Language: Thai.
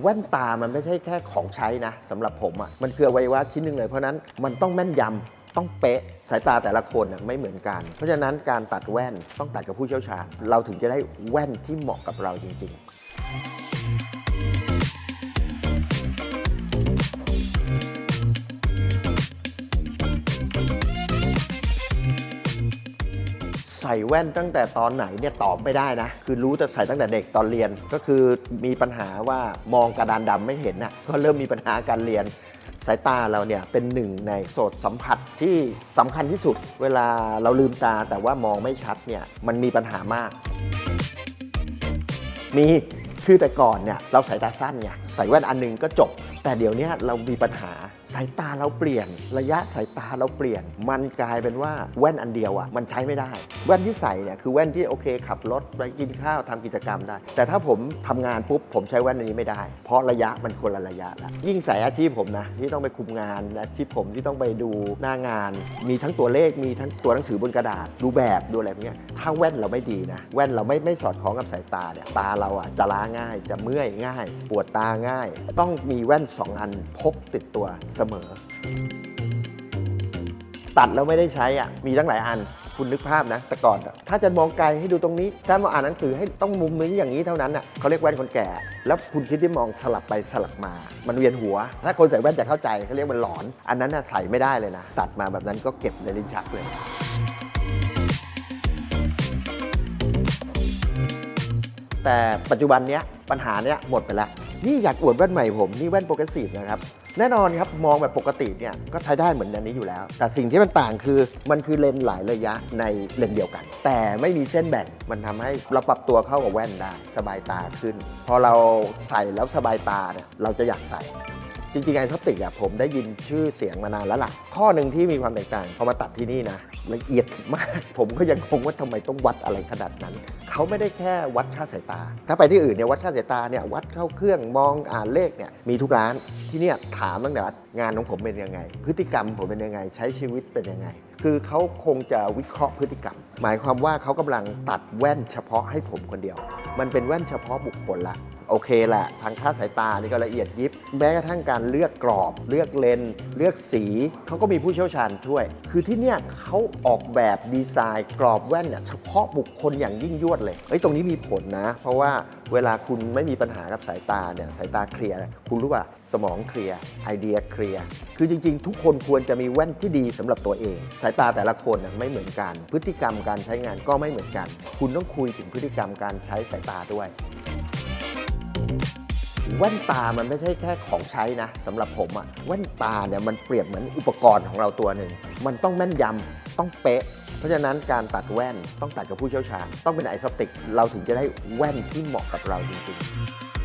แว่นตามันไม่ใช่แค่ของใช้นะสำหรับผมอะ่ะมันคืออวัยวะชิ้นหนึ่งเลยเพราะนั้นมันต้องแม่นยำต้องเป๊ะสายตาแต่ละคนน่ะไม่เหมือนกัน เพราะฉะนั้นการตัดแว่นต้องตัดกับผู้เชี่ยวชาญ เราถึงจะได้แว่นที่เหมาะกับเราจริง ๆ ส่แว่นตั้งแต่ตอนไหนเนี่ยตอบไม่ได้นะ คือรู้แต่ใส่ตั้งแต่เด็กตอนเรียน ก็คือมีปัญหาว่ามองกระดานดำไม่เห็นน่ะก็เริ่มมีปัญหาการเรียนสายตาเราเนี่ยเป็นหนึ่งในโสตสัมผัสที่สำคัญที่สุด เวลาเราลืมตาแต่ว่ามองไม่ชัดเนี่ยมันมีปัญหามาก มีคือแต่ก่อนเนี่ยเราสายตาสั้นไงใส่แว่นอันหนึงก็จบ แต่เดี๋ยวนี้เรามีปัญหา สายตาเราเปลี่ยน ระยะสายตาเราเปลี่ยน มันกลายเป็นว่าแว่นอันเดียวอะ่ะมันใช้ไม่ได้ แว่นที่ใส่เนี่ยคือแว่นที่โอเค ขับรถไปกินข้าวทำกิจกรรมได้ แต่ถ้าผมทำงานปุ๊บผมใช้แว่นอันนี้ไม่ได้ เพราะระยะมันคนละระยะละยิ่งสายอาชีพผมนะที่ต้องไปคุมงานอาชีพผมที่ต้องไปดูหน้างาน มีทั้งตัวเลขมีทั้งตัวหนังสือบนกระดาษ ดูแบบดูอะไรพวกเนี้ยถ้าแว่นเราไม่ดีนะแว่นเราไม่ไม่สอดคล้องกับสายตาเนี่ยตาเราอะจะล้าง่าย จะเมื่อยง่าย ปวดตาง่าย ต้องมีแว่น 2 อันพกติดตัวเสมอ ตัดแล้วไม่ได้ใช้อะมีตั้งหลายอันคุณนึกภาพนะ แต่ก่อนอะถ้าจะมองไกลให้ดูตรงนี้ถ้ามาอ่านหนังสือให้ต้องมุมนี้อย่างนี้เท่านั้นอะเขาเรียกแว่นคนแก่ แล้วคุณคิดที่มองสลับไปสลับมา มันเวียนหัว ถ้าคนใส่แว่นจะเข้าใจเขาเรียกมันหลอน อันนั้นน่ะใส่ไม่ได้เลยนะ ตัดมาแบบนั้นก็เก็บในลิ้นชักเลยแต่ปัจจุบันเนี้ยปัญหาเนี้ยหมดไปแล้ว นี่อยากอวดแว่นใหม่ผม นี่แว่นโปรเกรสซีฟนะครับ แน่นอนครับ มองแบบปกติเนี่ยก็ใช้ได้เหมือนอันนี้อยู่แล้ว แต่สิ่งที่มันต่างคือมันคือเลนส์หลายระยะในเลนส์เดียวกัน แต่ไม่มีเส้นแบ่งมันทำให้เราปรับตัวเข้ากับแว่นได้สบายตาขึ้น พอเราใส่แล้วสบายตาเนี่ยเราจะอยากใส่จริงๆไอท็อปติกอะผมได้ยินชื่อเสียงมานานแล้วล่ะ ข้อหนึ่งที่มีความแตกต่างพอมาตัดที่นี่นะ ละเอียดมาก ผมก็ยังงงว่าทำไมต้องวัดอะไรขนาดนั้น เขาไม่ได้แค่วัดค่าสายตา ถ้าไปที่อื่นเนี่ยวัดค่าสายตาเนี่ยวัดเข้าเครื่องมองอ่านเลขเนี่ยมีทุกร้านที่เนี่ยถามตั้งแต่งานของผมเป็นยังไง พฤติกรรมผมเป็นยังไง ใช้ชีวิตเป็นยังไง คือเขาคงจะวิเคราะห์พฤติกรรม หมายความว่าเขากำลังตัดแว่นเฉพาะให้ผมคนเดียว มันเป็นแว่นเฉพาะบุคคลละ โอเคแหละทางค่าสายตานี่ก็ละเอียดยิบ แม้กระทั่งการเลือกกรอบ เลือกเลนเลือกสีเขาก็มีผู้เชี่ยวชาญช่วย คือที่เนี่ยเขาออกแบบดีไซน์กรอบแว่นเนี่ยเฉพาะบุคคลอย่างยิ่งยวดเลยเอ้ยตรงนี้มีผลนะ เพราะว่าเวลาคุณไม่มีปัญหากับสายตาเนี่ยสายตาเคลียร์คุณรู้ว่าสมองเคลียร์ไอเดียเคลียร์คือจริง ๆ ทุกคนควรจะมีแว่นที่ดีสำหรับตัวเอง สายตาแต่ละคนน่ะไม่เหมือนกัน พฤติกรรมการใช้งานก็ไม่เหมือนกัน คุณต้องคุยถึงพฤติกรรมการใช้สายตาด้วย แว่นตามันไม่ใช่แค่ของใช้นะสำหรับผมอะแว่นตาเนี่ยมันเปรียบเหมือนอุปกรณ์ของเราตัวหนึ่งมันต้องแม่นยำต้องเป๊ะ เพราะฉะนั้นการตัดแว่นต้องตัดกับผู้เชี่ยวชาญ ต้องเป็นไอซอปติก เราถึงจะได้แว่นที่เหมาะกับเราจริงๆ